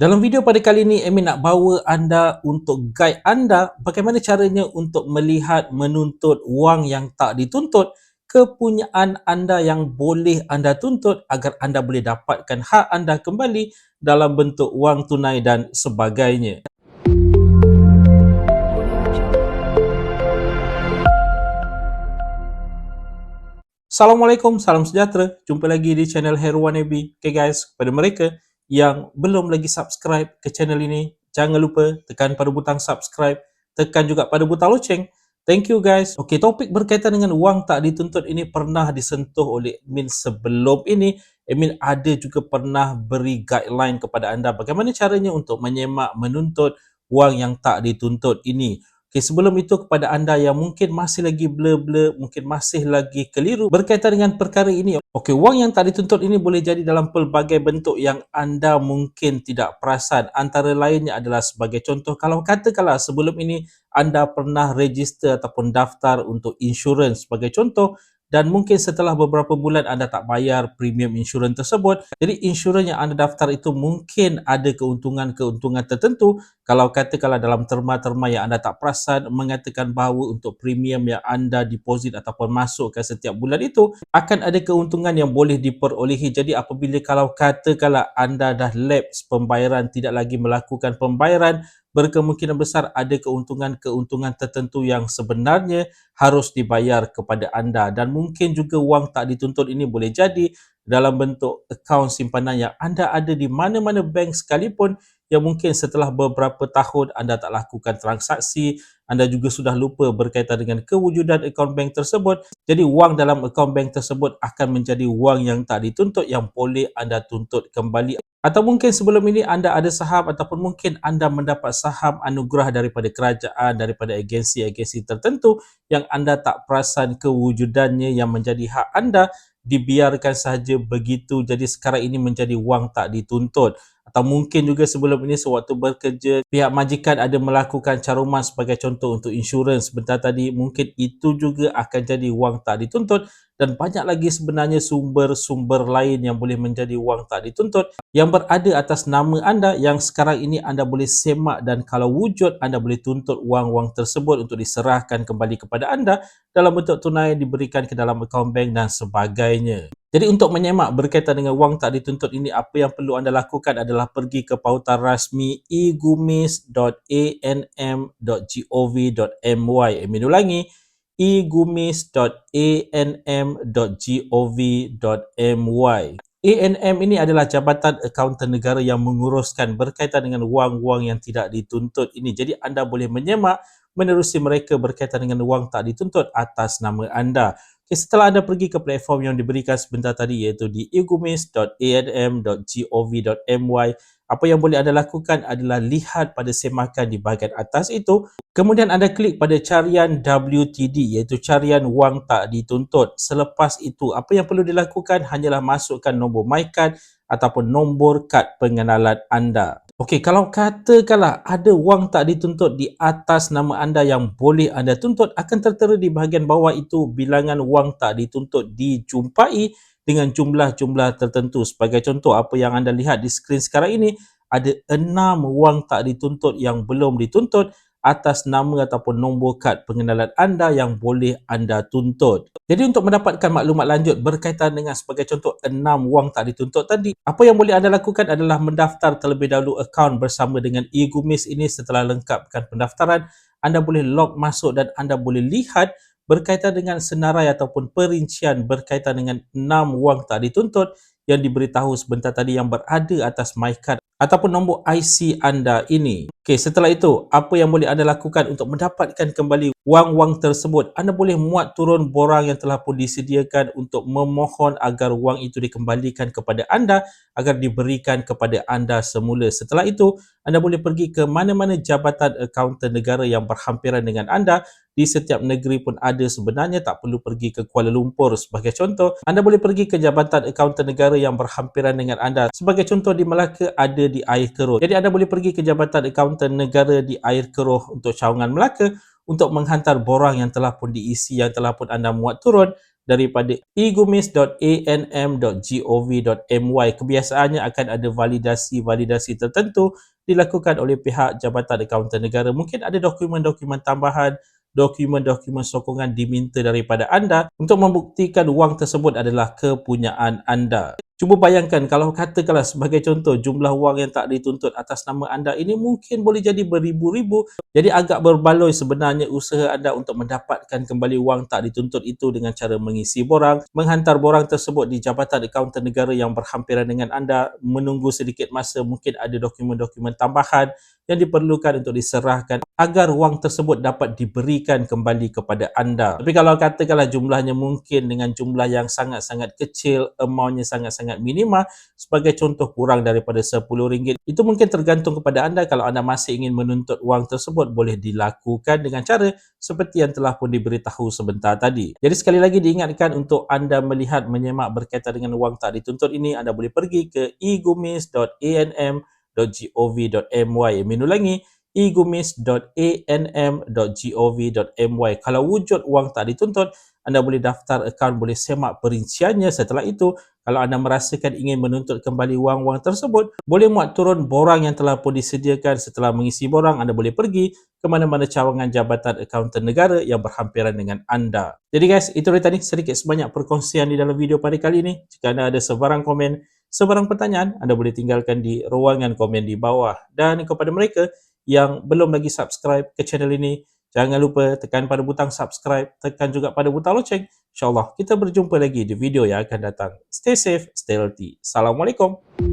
Dalam video pada kali ini, Amin nak bawa anda untuk guide anda bagaimana caranya untuk melihat menuntut wang yang tak dituntut kepunyaan anda yang boleh anda tuntut agar anda boleh dapatkan hak anda kembali dalam bentuk wang tunai dan sebagainya. Assalamualaikum, salam sejahtera. Jumpa lagi di channel Heruan Nabi. Okay guys, kepada mereka yang belum lagi subscribe ke channel ini, jangan lupa tekan pada butang subscribe, tekan juga pada butang loceng. Thank you guys. Okey, topik berkaitan dengan wang tak dituntut ini pernah disentuh oleh admin sebelum ini. Admin ada juga pernah beri guideline kepada anda bagaimana caranya untuk menyemak menuntut wang yang tak dituntut ini. Okay, sebelum itu kepada anda yang mungkin masih lagi blur-blur, mungkin masih lagi keliru berkaitan dengan perkara ini. Okey, wang yang tak dituntut ini boleh jadi dalam pelbagai bentuk yang anda mungkin tidak perasan. Antara lainnya adalah sebagai contoh, kalau katakanlah sebelum ini anda pernah register ataupun daftar untuk insurans sebagai contoh, dan mungkin setelah beberapa bulan anda tak bayar premium insurans tersebut jadi insurans yang anda daftar itu mungkin ada keuntungan-keuntungan tertentu. Kalau katakanlah dalam terma-terma yang anda tak perasan mengatakan bahawa untuk premium yang anda deposit ataupun masukkan setiap bulan itu akan ada keuntungan yang boleh diperolehi. Jadi apabila kalau katakanlah anda dah lapse pembayaran tidak lagi melakukan pembayaran berkemungkinan besar ada keuntungan-keuntungan tertentu yang sebenarnya harus dibayar kepada anda. Dan mungkin juga wang tak dituntut ini boleh jadi dalam bentuk akaun simpanan yang anda ada di mana-mana bank sekalipun yang mungkin setelah beberapa tahun anda tak lakukan transaksi, anda juga sudah lupa berkaitan dengan kewujudan akaun bank tersebut. Jadi wang dalam akaun bank tersebut akan menjadi wang yang tak dituntut yang boleh anda tuntut kembali. Atau mungkin sebelum ini anda ada saham ataupun mungkin anda mendapat saham anugerah daripada kerajaan, daripada agensi-agensi tertentu yang anda tak perasan kewujudannya yang menjadi hak anda dibiarkan sahaja begitu. Jadi sekarang ini menjadi wang tak dituntut atau mungkin juga sebelum ini sewaktu bekerja pihak majikan ada melakukan caruman sebagai contoh untuk insurans sebentar tadi mungkin itu juga akan jadi wang tak dituntut dan banyak lagi sebenarnya sumber-sumber lain yang boleh menjadi wang tak dituntut yang berada atas nama anda yang sekarang ini anda boleh semak dan kalau wujud anda boleh tuntut wang-wang tersebut untuk diserahkan kembali kepada anda dalam bentuk tunai diberikan ke dalam akaun bank dan sebagainya. Jadi untuk menyemak berkaitan dengan wang tak dituntut ini apa yang perlu anda lakukan adalah pergi ke pautan rasmi egumis.anm.gov.my. Amin ulangi egumis.anm.gov.my. ANM ini adalah Jabatan Akauntan Negara yang menguruskan berkaitan dengan wang-wang yang tidak dituntut ini. Jadi anda boleh menyemak menerusi mereka berkaitan dengan wang tak dituntut atas nama anda. Okay, setelah anda pergi ke platform yang diberikan sebentar tadi iaitu di egumis.anm.gov.my apa yang boleh anda lakukan adalah lihat pada semakan di bahagian atas itu. Kemudian anda klik pada carian WTD iaitu carian wang tak dituntut. Selepas itu apa yang perlu dilakukan hanyalah masukkan nombor MyCard ataupun nombor kad pengenalan anda Okey, kalau katakanlah ada wang tak dituntut di atas nama anda yang boleh anda tuntut akan tertera di bahagian bawah itu bilangan wang tak dituntut dijumpai dengan jumlah-jumlah tertentu. Sebagai contoh, apa yang anda lihat di skrin sekarang ini, ada enam wang tak dituntut yang belum dituntut atas nama ataupun nombor kad pengenalan anda yang boleh anda tuntut. Jadi untuk mendapatkan maklumat lanjut berkaitan dengan sebagai contoh enam wang tak dituntut tadi, apa yang boleh anda lakukan adalah mendaftar terlebih dahulu akaun bersama dengan e-gumis ini setelah lengkapkan pendaftaran, anda boleh log masuk dan anda boleh lihat berkaitan dengan senarai ataupun perincian berkaitan dengan enam wang tak dituntut yang diberitahu sebentar tadi yang berada atas MyCard ataupun nombor IC anda ini. Okey, setelah itu, apa yang boleh anda lakukan untuk mendapatkan kembali wang-wang tersebut? Anda boleh muat turun borang yang telah pun disediakan untuk memohon agar wang itu dikembalikan kepada anda agar diberikan kepada anda semula. Setelah itu, anda boleh pergi ke mana-mana jabatan akauntan negara yang berhampiran dengan anda. Di setiap negeri pun ada sebenarnya tak perlu pergi ke Kuala Lumpur. Sebagai contoh anda boleh pergi ke Jabatan Akauntan Negara yang berhampiran dengan anda. Sebagai contoh di Melaka ada di Air Keroh jadi anda boleh pergi ke Jabatan Akauntan Negara di Air Keroh untuk cawangan Melaka untuk menghantar borang yang telah pun diisi yang telah pun anda muat turun daripada egumis.anm.gov.my. Kebiasaannya akan ada validasi-validasi tertentu dilakukan oleh pihak Jabatan Akauntan Negara. Mungkin ada dokumen-dokumen tambahan, dokumen-dokumen sokongan diminta daripada anda untuk membuktikan wang tersebut adalah kepunyaan anda. Cuba bayangkan kalau katakanlah sebagai contoh jumlah wang yang tak dituntut atas nama anda ini mungkin boleh jadi beribu-ribu. Jadi agak berbaloi sebenarnya usaha anda untuk mendapatkan kembali wang tak dituntut itu dengan cara mengisi borang, menghantar borang tersebut di Jabatan Akauntan Negara yang berhampiran dengan anda, menunggu sedikit masa mungkin ada dokumen-dokumen tambahan yang diperlukan untuk diserahkan agar wang tersebut dapat diberikan kembali kepada anda. Tapi kalau katakanlah jumlahnya mungkin dengan jumlah yang sangat-sangat kecil, amountnya sangat-sangat minima, sebagai contoh kurang daripada RM10, itu mungkin tergantung kepada anda kalau anda masih ingin menuntut wang tersebut boleh dilakukan dengan cara seperti yang telah pun diberitahu sebentar tadi. Jadi sekali lagi diingatkan untuk anda melihat menyemak berkaitan dengan wang tak dituntut ini, anda boleh pergi ke egumis.anm.com egumis.gov.my Menu lagi egumis.anm.gov.my Kalau wujud wang tak dituntut, anda boleh daftar akaun, boleh semak perinciannya. Setelah itu, kalau anda merasakan ingin menuntut kembali wang-wang tersebut, boleh muat turun borang yang telah pun disediakan. Setelah mengisi borang, anda boleh pergi ke mana-mana cawangan Jabatan Akauntan Negara yang berhampiran dengan anda. Jadi guys, itu dia tadi sedikit sebanyak perkongsian di dalam video pada kali ini. Jika anda ada sebarang komen, sebarang pertanyaan, anda boleh tinggalkan di ruangan komen di bawah. Dan kepada mereka yang belum lagi subscribe ke channel ini, jangan lupa tekan pada butang subscribe, tekan juga pada butang loceng. InsyaAllah kita berjumpa lagi di video yang akan datang. Stay safe, stay healthy. Assalamualaikum.